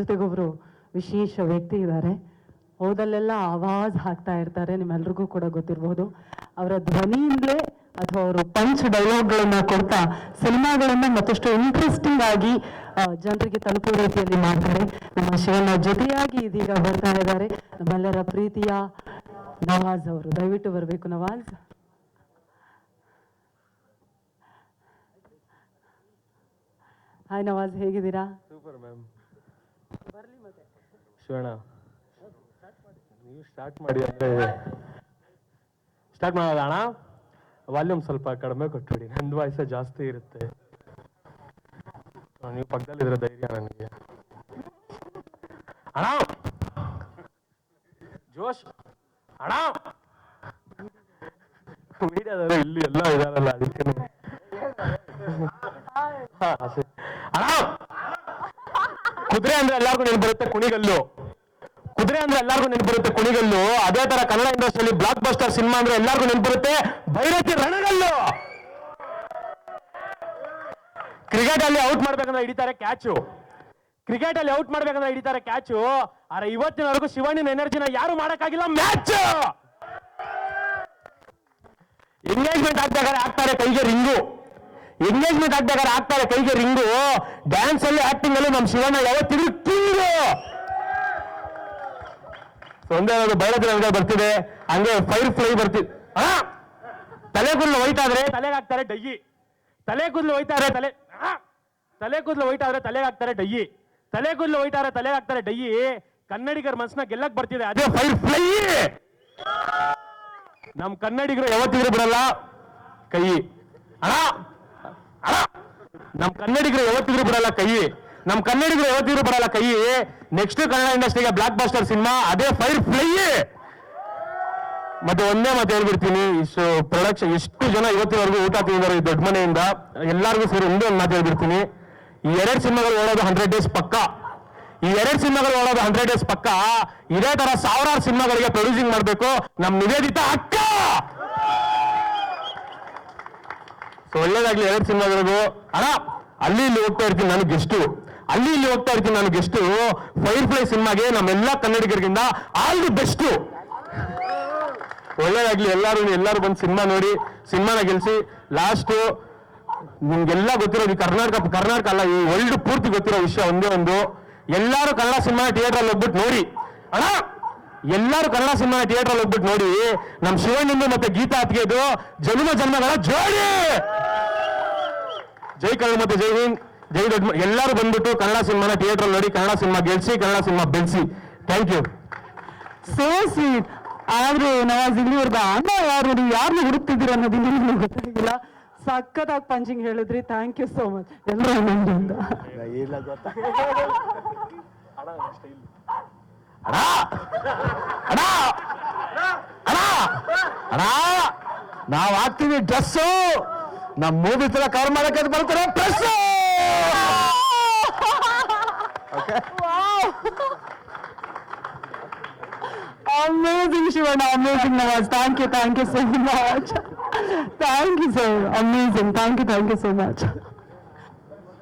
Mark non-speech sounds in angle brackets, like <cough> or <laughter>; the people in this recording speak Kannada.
ಜೊತೆಗೊಬ್ರು ವಿಶೇಷ ವ್ಯಕ್ತಿ ಇದ್ದಾರೆ ಹೋದಲ್ಲೆಲ್ಲ ಆವಾಜ್ ಹಾಕ್ತಾ ಇರ್ತಾರೆ, ನಿಮ್ಮೆಲ್ರಿಗೂ ಕೂಡ ಗೊತ್ತಿರ್ಬೋದು. ಅವರ ಧ್ವನಿಯಿಂದಲೇ ಅಥವಾ ಅವರು ಪಂಚ್ ಡೈಲಾಗ್ಗಳನ್ನ ಕೊಡ್ತಾ ಸಿನಿಮಾಗಳನ್ನ ಮತ್ತಷ್ಟು ಇಂಟ್ರೆಸ್ಟಿಂಗ್ ಆಗಿ ಜನರಿಗೆ ತಲುಪುವ ರೀತಿಯಲ್ಲಿ ಮಾಡ್ತಾರೆ. ನಮ್ಮ ಶಿವನ ಜೊತೆಯಾಗಿ ಇದೀಗ ಬರ್ತಾ ಇದ್ದಾರೆ. ನಮ್ಮೆಲ್ಲರ ಪ್ರೀತಿಯ ನವಾಜ್ ಅವರು. ದಯವಿಟ್ಟು ಬರಬೇಕು ನವಾಜ್. ಹಾಯ್ ನವಾಜ್, ಹೇಗಿದ್ದೀರಾ? ಸೂಪರ್ ಮ್ಯಾಮ್ ಶಿವಣ್ಣ ನೀವು ಸ್ಟಾರ್ಟ್ ಮಾಡಿ ಅಂದರೆ ಸ್ಟಾರ್ಟ್ ಮಾಡೋದ ಅಣ್ಣ? ವಾಲ್ಯೂಮ್ ಸ್ವಲ್ಪ ಕಡಿಮೆ ಕೊಟ್ಬಿಡಿ ನಂದು ವಾಯ್ಸ ಜಾಸ್ತಿ ಇರುತ್ತೆ. ನೀವು ಪಕ್ಕದಲ್ಲಿದ್ರೆ ಧೈರ್ಯ ನನಗೆ. ಅಣ್ಣ! ಜೋಶ್! ಅಣ್ಣ! ಮೀಡಿಯಾದವರು ಇಲ್ಲಿ ಎಲ್ಲ ಇದಾರಲ್ಲ ಅದಕ್ಕೆ ಅಣ್ಣ! ಕುದುರೆ ಅಂದ್ರೆ ಎಲ್ಲಾರ್ಗು ನೆನ್ ಬರುತ್ತೆ ಕುಣಿಗಲ್ಲು. ಕುದುರೆ ಅಂದ್ರೆ ಎಲ್ಲಾರ್ಗು ನೆನ್ ಬರುತ್ತೆ ಕುಣಿಗಲ್ಲು. ಅದೇ ತರ ಕನ್ನಡ ಇಂಡಸ್ಟ್ರಿಯಲ್ಲಿ ಬ್ಲಾಕ್ ಬಸ್ಟರ್ ಸಿನಿಮಾ ಅಂದ್ರೆ ಎಲ್ಲಾರ್ಗು ನೆನ್ ಬರುತ್ತೆ ಭೈರತಿ ರಣಗಲ್ಲು. ಕ್ರಿಕೆಟ್ ಅಲ್ಲಿ ಔಟ್ ಮಾಡ್ಬೇಕಂದ್ರೆ ಹಿಡಿತಾರೆ ಕ್ಯಾಚು ಕ್ರಿಕೆಟ್ ಅಲ್ಲಿ ಔಟ್ ಮಾಡ್ಬೇಕಂದ್ರೆ ಹಿಡಿತಾರೆ ಕ್ಯಾಚು ಆದ್ರೆ ಇವತ್ತಿನವರೆಗೂ ಶಿವಣ್ಣಿನ ಎನರ್ಜಿನ ಯಾರು ಮಾಡಕ್ಕಾಗಿಲ್ಲ ಮ್ಯಾಚ್ ಎಂಗೇಜ್ಮೆಂಟ್ ಆಗ್ಬೇಕಾದ್ರೆ ಆಗ್ತಾರೆ ಕೈಗೆ ರಿಂಗು. ಎಂಗೇಜ್ಮೆಂಟ್ ಆಗ್ಬೇಕಾದ್ರೆ ಆಗ್ತಾರೆ ಕೈಗೆ ರಿಂಗು. ಡ್ಯಾನ್ಸ್ ಅಲ್ಲಿ ಆಕ್ಟಿಂಗ್ ಅಲ್ಲಿ ನಮ್ ಶಿವಣ್ಣ ಯಾವತ್ತಿದ್ರು ಕಿಂಗು ಒಂದೇ ಒಂದು ನನಗೆ ಬರ್ತಿದೆ. ಹಂಗೆ ಫೈರ್ ಫ್ಲೈ ಬರ್ತಿದೆ ಹಾ ತಲೆ ಕೂದಲು ಹೋಯ್ತಾದ್ರೆ ತಲೆಗೆ ಹಾಕ್ತಾರೆ ಡಯ್ಯಿ ತಲೆ ಕೂದಲು ಹೋಯ್ತಾರೆ ತಲೆ! ತಲೆ ಕೂದಲು ಹೋಯ್ತಾದ್ರೆ ತಲೆಗೆ ಹಾಕ್ತಾರೆ ಡಯ್ಯಿ ತಲೆ ಕೂದಲು ಹೋಯ್ತಾರೆ ತಲೆಗೆ ಹಾಕ್ತಾರೆ ಡಯ್ಯಿ ಕನ್ನಡಿಗರ ಮನಸ್ಸನ್ನ ಗೆಲ್ಲಕ್ ಬರ್ತಿದೆ. ಅದೇ ಫೈರ್ ಫ್ಲೈ ನಮ್ ಕನ್ನಡಿಗರು ಯಾವತ್ತಿದ್ರು ಬಿಡಲ್ಲ. ಕೈ. ಅಣ್ಣ ನಮ್ ಕನ್ನಡಿಗರು ಯಾವತ್ತಿದ್ರು ಬಿಡಲ್ಲ ಕೈ. ನಮ್ ಕನ್ನಡಿಗರು ಯಾವತ್ತಿದ್ರು ಬಿಡಲ್ಲ ಕೈ. ನೆಕ್ಸ್ಟ್ ಕನ್ನಡ ಇಂಡಸ್ಟ್ರಿಗೆ ಬ್ಲಾಕ್ ಬಾಸ್ಟರ್ ಸಿನಿಮಾ, ಅದೇ ಫೈರ್ ಫ್ಲೈ ಮತ್ತೆ ಒಂದೇ ಮಾತು ಹೇಳ್ಬಿಡ್ತೀನಿ, ಇಷ್ಟು ಪ್ರೊಡಕ್ಷನ್ ಎಷ್ಟು ಜನ ಇವತ್ತಿನವರೆಗೂ ಊಟ ತಿಂದಿದ್ದಾರೆ ಈ ದೊಡ್ಡ ಮನೆಯಿಂದ. ಎಲ್ಲರಿಗೂ ಸೇರಿ ಒಂದೇ ಒಂದು ಮಾತು ಹೇಳ್ಬಿಡ್ತೀನಿ. ಈ ಎರಡು ಸಿನಿಮಾಗಳು ಓಡೋದು ಹಂಡ್ರೆಡ್ ಡೇಸ್ ಪಕ್ಕ. ಈ ಎರಡು ಸಿನಿಮಾಗಳು ಓಡೋದು ಹಂಡ್ರೆಡ್ ಡೇಸ್ ಪಕ್ಕ. ಇದೇ ತರ ಸಾವಿರಾರು ಸಿನಿಮಾಗಳಿಗೆ ಪ್ರೊಡ್ಯೂಸಿಂಗ್ ಮಾಡಬೇಕು. ನಮ್ ನಿವೇದಿತ ಅಕ್ಕ. ಸೊ ಒಳ್ಳೇದಾಗ್ಲಿ ಎರಡು ಸಿನಿಮಾಗಳಿಗೂ ಅಣ್ಣ, ಅಲ್ಲಿ ಇಲ್ಲಿ ಹೋಗ್ತಾ ಇರ್ತೀನಿ ನಾನು ಗೆಸ್ಟು ಅಲ್ಲಿ ಇಲ್ಲಿ ಹೋಗ್ತಾ ಇರ್ತೀನಿ ನಾನು ಗೆಸ್ಟು ಫೈರ್ ಫ್ಲೈ ಸಿನಿಮಾಗೆ ನಮ್ಮೆಲ್ಲ ಕನ್ನಡಿಗರಿಗಿಂತ ಆಲ್ ದಿ ಬೆಸ್ಟು ಒಳ್ಳೇದಾಗ್ಲಿ ಎಲ್ಲರೂ ಎಲ್ಲರೂ ಬಂದು ಸಿನಿಮಾ ನೋಡಿ ಸಿನಿಮಾನ ಗೆಲ್ಸಿ. ಲಾಸ್ಟು ನಿಮ್ಗೆಲ್ಲ ಗೊತ್ತಿರೋದು ಕರ್ನಾಟಕ ಕರ್ನಾಟಕ ಅಲ್ಲ, ಈ ವರ್ಲ್ಡ್ ಪೂರ್ತಿ ಗೊತ್ತಿರೋ ವಿಷಯ ಒಂದೇ ಒಂದು. ಎಲ್ಲರೂ ಕನ್ನಡ ಸಿನಿಮಾ ಥಿಯೇಟರ್ ಅಲ್ಲಿ ಹೋಗ್ಬಿಟ್ಟು ನೋಡಿ. ಅಣ್ಣ ಎಲ್ಲರೂ ಕನ್ನಡ ಸಿನಿಮಾ ಥಿಯೇಟರ್ ಅಲ್ಲಿ ಹೋಗ್ಬಿಟ್ಟು ನೋಡಿ. ನಮ್ಮ ಶಿವಣ್ಣಿಂದು ಮತ್ತೆ ಗೀತಾ ಅತ್ಗೆದು ಜನ್ಮ ಜನ್ಮಗಳ ಜೋಡಿ! ಜೈ ಕನ್ನಡ ಮತ್ತೆ ಜೈ ಹಿಂದ್ ಜೈ ದೊಡ್ಡ ಎಲ್ಲರೂ ಬಂದ್ಬಿಟ್ಟು ಕನ್ನಡ ಸಿನಿಮಾನ ಥಿಯೇಟರ್ ನೋಡಿ ಕನ್ನಡ ಸಿನಿಮಾ ಗೆಲ್ಸಿ ಕನ್ನಡ ಸಿನಿಮಾ ಬೆಳೆಸಿ. ಥ್ಯಾಂಕ್ ಯು ಸೋ ಸ್ವೀಟ್ ಆದ್ರೆ ನವಾಜ್ ಇಲ್ಲಿವರೆಗೂ ಅಣ್ಣ ಯಾರು ನೀವು ಯಾರನ್ನ ಹುಡುಕ್ತಿದ್ದೀರ ಅನ್ನೋದು ಇನ್ನೂ ಗೊತ್ತಾಗಿಲ್ಲ ಸಖತ್ತಾಗಿ ಪಂಚಿಂಗ್ ಹೇಳಿದ್ರಿ ಥ್ಯಾಂಕ್ ಯು ಸೋ ಮಚ್ ಎಲ್ಲರೂ ನನ್ನಿಂದ ಇಲ್ಲ ಗೊತ್ತಾ <laughs> ಅಣ್ಣ ಅಣ್ಣ ಅಣ್ಣ ಅಣ್ಣ ನಾವ್ ಹಾಕ್ತೀವಿ ಡ್ರೆಸ್ಸು ನಮ್ ಮೂವಿ ತರ ಕವರ್ ಮಾಡಕ್ಕೆ ಅದು ಬರ್ತಾರೆ dress amazing Shivanna amazing Nawaz thank you thank you so much thank you sir amazing thank you thank you so much